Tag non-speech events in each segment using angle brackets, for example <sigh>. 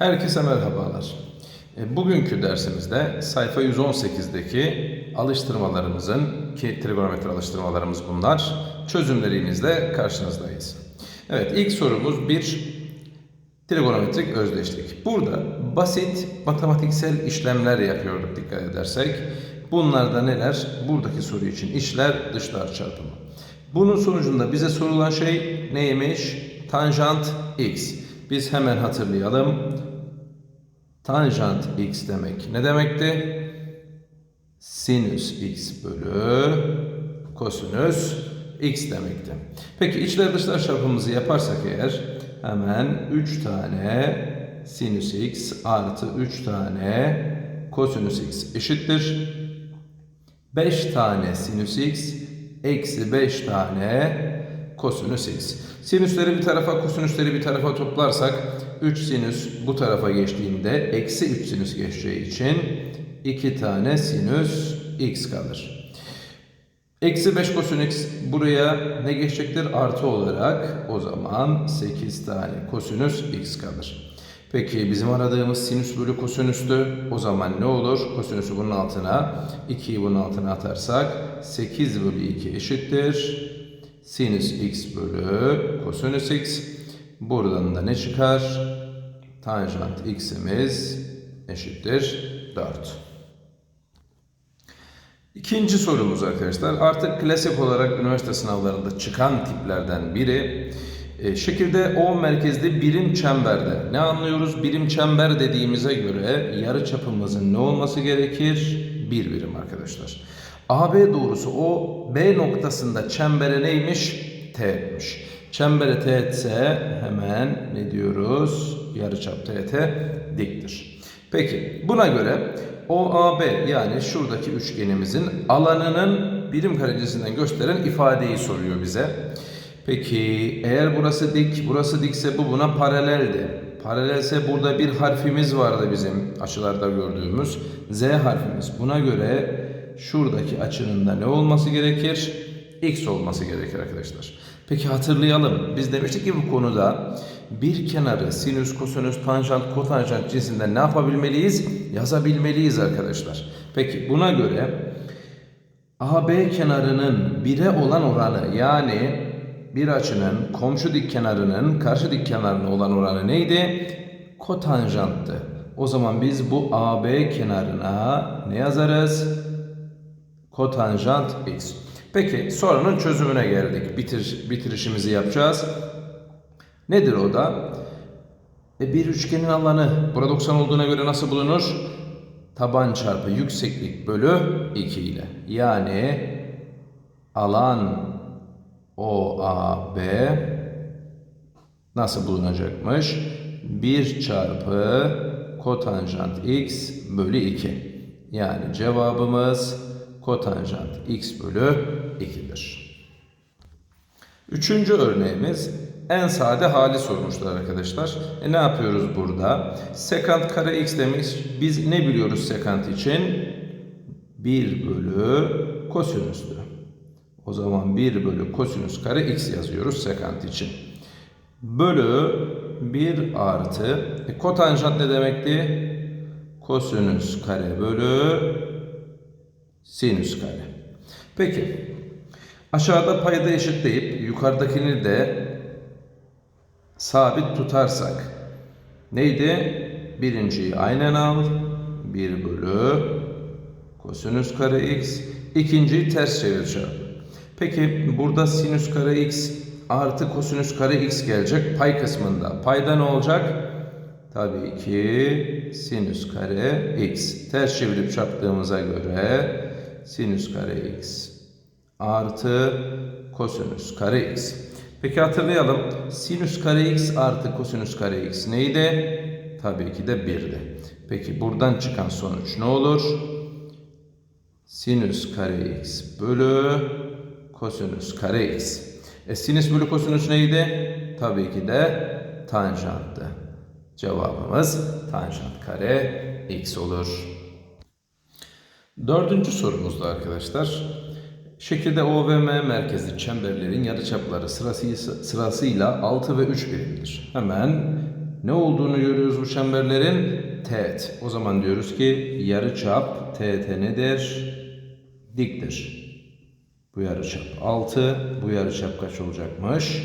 Herkese merhabalar. E, Bugünkü dersimizde sayfa 118'deki alıştırmalarımızın ki trigonometri alıştırmalarımız bunlar çözümlerimizle karşınızdayız. Evet ilk sorumuz bir trigonometrik özdeşlik. Burada basit matematiksel işlemler yapıyorduk dikkat edersek. Bunlar da neler? Buradaki soru için içler dışlar çarpımı. Bunun sonucunda bize sorulan şey neymiş? Tanjant x. Biz hemen hatırlayalım. Tanjant x demek ne demekti? Sinüs x bölü kosinüs x demekti. Peki içler dışlar çarpımımızı yaparsak eğer hemen 3 tane sinüs x artı 3 tane kosinüs x eşittir. 5 tane sinüs x eksi 5 tane kosinüs x. Sinüsleri bir tarafa, kosinüsleri bir tarafa toplarsak 3 sinüs bu tarafa geçtiğinde eksi 3 sinüs geçeceği için 2 tane sinüs x kalır. Eksi 5 kosinüs x buraya ne geçecektir? Artı olarak o zaman 8 tane kosinüs x kalır. Peki bizim aradığımız sinüs bölü kosinüstü o zaman ne olur? Kosinüsü bunun altına 2'yi bunun altına atarsak 8 bölü 2 eşittir. Sinüs x bölü kosinüs x. Buradan da ne çıkar? Tanjant x'imiz eşittir 4. İkinci sorumuz arkadaşlar. Artık klasik olarak üniversite sınavlarında çıkan tiplerden biri. E, şekilde O merkezli birim çemberde. Ne anlıyoruz? Birim çember dediğimize göre yarı çapımızın ne olması gerekir? Bir birim arkadaşlar. AB doğrusu o B noktasında çembere neymiş? Teğetmiş. Çembere teğetse hemen ne diyoruz? Yarıçap teğete diktir. Peki buna göre OAB yani şuradaki üçgenimizin alanının birim karecisinden gösteren ifadeyi soruyor bize. Peki eğer burası dik, burası dikse bu buna paraleldi. Paralelse burada bir harfimiz vardı bizim açılarda gördüğümüz. Z harfimiz. Buna göre şuradaki açının da ne olması gerekir? X olması gerekir arkadaşlar. Peki hatırlayalım. Biz demiştik ki bu konuda bir kenarı sinüs, kosinüs, tanjant, kotanjant cinsinden ne yapabilmeliyiz? Yazabilmeliyiz arkadaşlar. Peki buna göre AB kenarının 1'e olan oranı yani bir açının komşu dik kenarının karşı dik kenarına olan oranı neydi? Kotanjanttı. O zaman biz bu AB kenarına ne yazarız? Kotanjant x. Peki sorunun çözümüne geldik. Bitir, bitirişimizi yapacağız. Nedir o da? E, bir üçgenin alanı burada 90 olduğuna göre nasıl bulunur? Taban çarpı yükseklik bölü 2 ile. Yani alan OAB nasıl bulunacakmış? 1 çarpı kotanjant x bölü 2. Yani cevabımız kotanjant x bölü 2'dir. Üçüncü örneğimiz en sade hali sormuşlar arkadaşlar. E ne yapıyoruz burada? Sekant kare x demiş. Biz ne biliyoruz sekant için? 1 bölü kosinüstü. O zaman 1 bölü kosinüs kare x yazıyoruz sekant için. Bölü 1 artı e, kotanjant ne demekti? Kosinüs kare bölü sinüs kare. Peki aşağıda payda eşitleyip yukarıdakini de sabit tutarsak neydi? Birinciyi aynen al. 1 bölü kosinüs kare x. İkinciyi ters çevir. Peki burada sinüs kare x artı kosinüs kare x gelecek pay kısmında. Payda ne olacak? Tabii ki sinüs kare x. Ters çevirip çarptığımıza göre sinüs kare x artı kosinüs kare x. Peki hatırlayalım. Sinüs kare x artı kosinüs kare x neydi? Tabii ki de 1'di. Peki buradan çıkan sonuç ne olur? Sinüs kare x bölü kosinüs kare x. E sinüs bölü kosinüs neydi? Tabii ki de tanjanttı. Cevabımız tanjant kare x olur. Dördüncü sorumuzda arkadaşlar. Şekilde O ve M merkezli çemberlerin yarıçapları sırası, sırasıyla 6 ve 3 birimdir. Hemen ne olduğunu görüyoruz bu çemberlerin? Teğet. O zaman diyoruz ki yarıçap TT nedir? Diktir. Bu yarıçap 6. Bu yarıçap kaç olacakmış?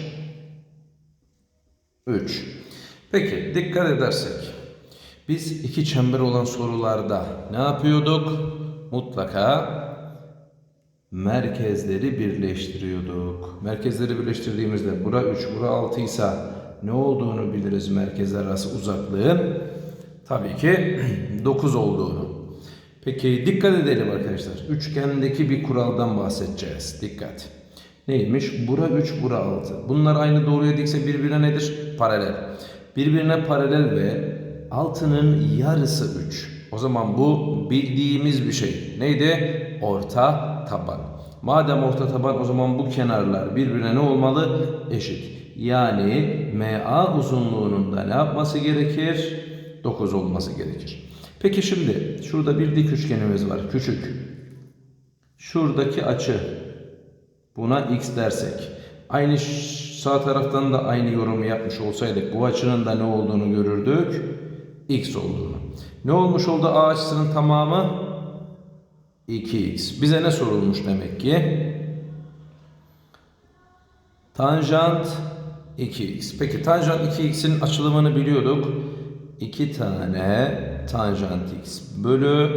3. Peki dikkat edersek biz iki çember olan sorularda ne yapıyorduk? Mutlaka merkezleri birleştiriyorduk. Merkezleri birleştirdiğimizde bura 3, bura 6 ise ne olduğunu biliriz merkezler arası uzaklığın. Tabii ki <clears throat> 9 olduğunu. Peki dikkat edelim arkadaşlar. Üçgendeki bir kuraldan bahsedeceğiz. Dikkat. Neymiş? Bura 3, bura 6. Bunlar aynı doğruya dikse birbirine nedir? Paralel. Birbirine paralel ve altının yarısı 3. O zaman bu bildiğimiz bir şey. Neydi? Orta taban. Madem orta taban o zaman bu kenarlar birbirine ne olmalı? Eşit. Yani MA uzunluğunun da ne yapması gerekir? 9 olması gerekir. Peki şimdi şurada bir dik üçgenimiz var. Küçük. Şuradaki açı Buna x dersek. Aynı sağ taraftan da aynı yorumu yapmış olsaydık bu açının da ne olduğunu görürdük? X olduğunu. Ne olmuş oldu a açısının tamamı? 2x. Bize ne sorulmuş demek ki? Tanjant 2x. Peki tanjant 2x'in açılımını biliyorduk. 2 tane tanjant x bölü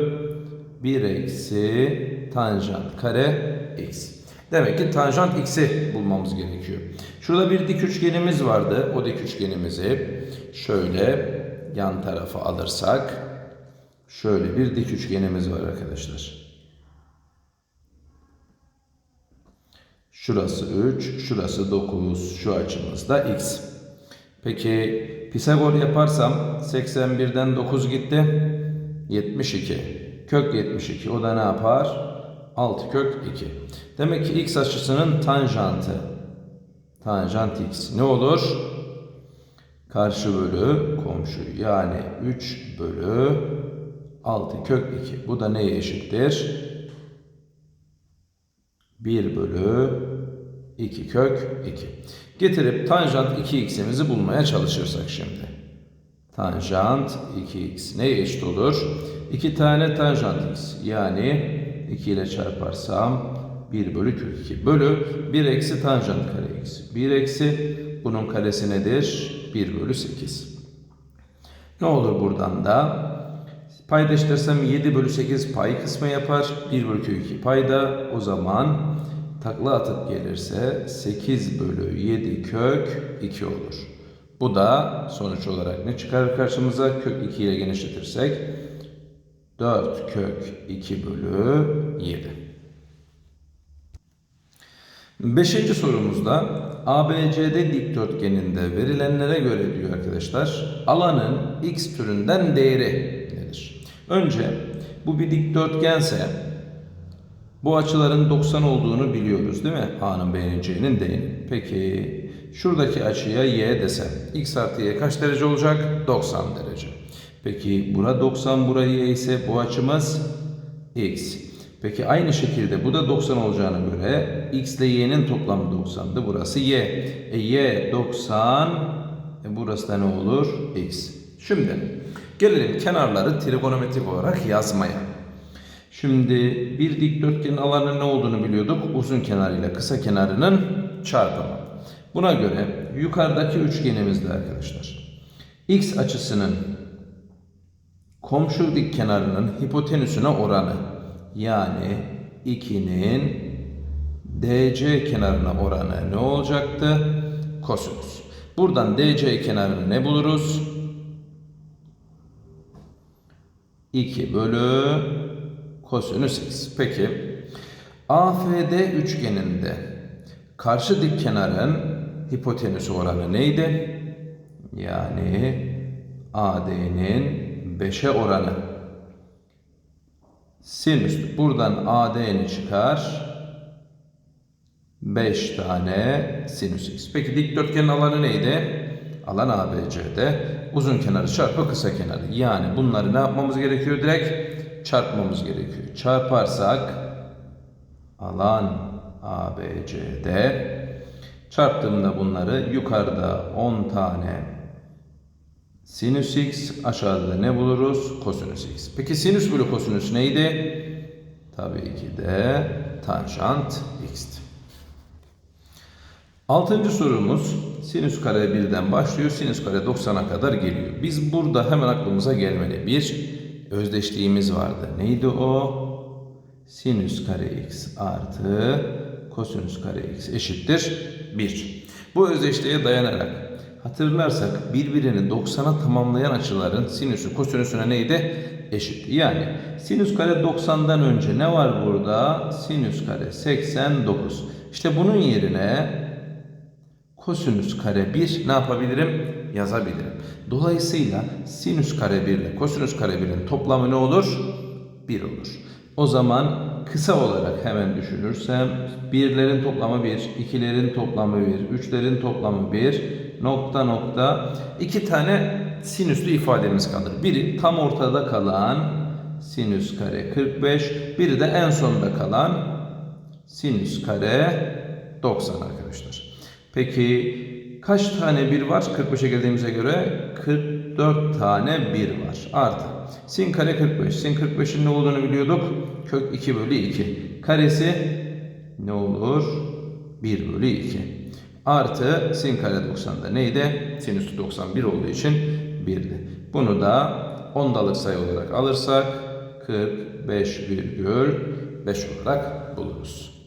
1 eksi tanjant kare x. Demek ki tanjant x'i bulmamız gerekiyor. Şurada bir dik üçgenimiz vardı. O dik üçgenimizi şöyle yan tarafa alırsak şöyle bir dik üçgenimiz var arkadaşlar. Şurası 3, şurası 9, şu açımız da x. Peki Pisagor yaparsam 81'den 9 gitti. 72. Kök 72. O da ne yapar? 6 kök 2. Demek ki x açısının tanjantı. Tanjant x ne olur? Karşı bölü komşu. Yani 3 bölü 6 kök 2. Bu da neye eşittir? 1 bölü 2 kök 2. Getirip tanjant 2x'imizi bulmaya çalışırsak şimdi. Tanjant 2x neye eşit olur? 2 tane tanjant x yani 2 ile çarparsam 1 bölü kök 2 bölü 1 eksi tanjant kare x. 1 eksi bunun karesi nedir? 1 bölü 8. Ne olur buradan da? Paydaştırsam 7 bölü 8 pay kısmı yapar. 1 bölü kök 2 payda. O zaman takla atıp gelirse 8 bölü 7 kök 2 olur. Bu da sonuç olarak ne çıkarır karşımıza? Kök 2 ile genişletirsek 4 kök 2 bölü 7. Beşinci sorumuzda ABCD dikdörtgeninde verilenlere göre diyor arkadaşlar alanın x türünden değeri nedir? Önce bu bir dikdörtgense bu açıların 90 olduğunu biliyoruz değil mi? A'nın B'nin C'nin D'nin. Peki şuradaki açıya Y desem x artı Y kaç derece olacak? 90 derece. Peki bura 90 buraya ise bu açımız x. Peki aynı şekilde bu da 90 olacağına göre x ile y'nin toplamı 90'dı. Burası y. E y 90 e burası da ne olur? x. Şimdi gelelim kenarları trigonometrik olarak yazmaya. Şimdi bir dikdörtgenin alanının ne olduğunu biliyorduk. Uzun kenarıyla kısa kenarının çarpımı. Buna göre yukarıdaki üçgenimizde arkadaşlar x açısının komşu dik kenarının hipotenüsüne oranı yani 2'nin DC kenarına oranı ne olacaktı? Kosinüs. Buradan DC kenarını ne buluruz? 2 bölü kosinüs x. Peki AFD üçgeninde karşı dik kenarın hipotenüsü oranı neydi? Yani AD'nin 5'e oranı. Sinüs. Buradan AD'ni çıkar. 5 tane sinüs x. Peki dikdörtgenin alanı neydi? Alan ABC'de. Uzun kenarı çarpı kısa kenarı. Yani bunları ne yapmamız gerekiyor? Direkt çarpmamız gerekiyor. Çarparsak alan ABC'de çarptığımda bunları yukarıda 10 tane Sinüs x aşağıda da ne buluruz? Kosinüs x. Peki sinüs bölü kosinüs neydi? Tabii ki de tanjant x'ti. Altıncı sorumuz sinüs kare 1'den başlıyor. Sinüs kare 90'a kadar geliyor. Biz burada hemen aklımıza gelmeli. Bir özdeşliğimiz vardı. Neydi o? Sinüs kare x artı kosinüs kare x eşittir 1. Bu özdeşliğe dayanarak hatırlarsak birbirini 90'a tamamlayan açıların sinüsü kosinüsüne neydi? Eşit. Yani sinüs kare 90'dan önce ne var burada? Sinüs kare 89. İşte bunun yerine kosinüs kare 1 ne yapabilirim? Yazabilirim. Dolayısıyla sinüs kare 1 ile kosinüs kare 1'in toplamı ne olur? 1 olur. O zaman kısa olarak hemen düşünürsem birlerin toplamı 1, ikilerin toplamı 1, üçlerin toplamı 1, nokta nokta iki tane sinüslü ifademiz kalır. Biri tam ortada kalan sinüs kare 45, biri de en sonda kalan sinüs kare 90 arkadaşlar. Peki kaç tane bir var? 45'e geldiğimize göre 44 tane bir var. Artı sin kare 45. Sin 45'in ne olduğunu biliyorduk. Kök 2 bölü 2. Karesi ne olur? 1 bölü 2. Artı sin kare 90'da neydi? Sinüs 91 olduğu için 1'di. Bunu da ondalık sayı olarak alırsak 45,5 olarak buluruz.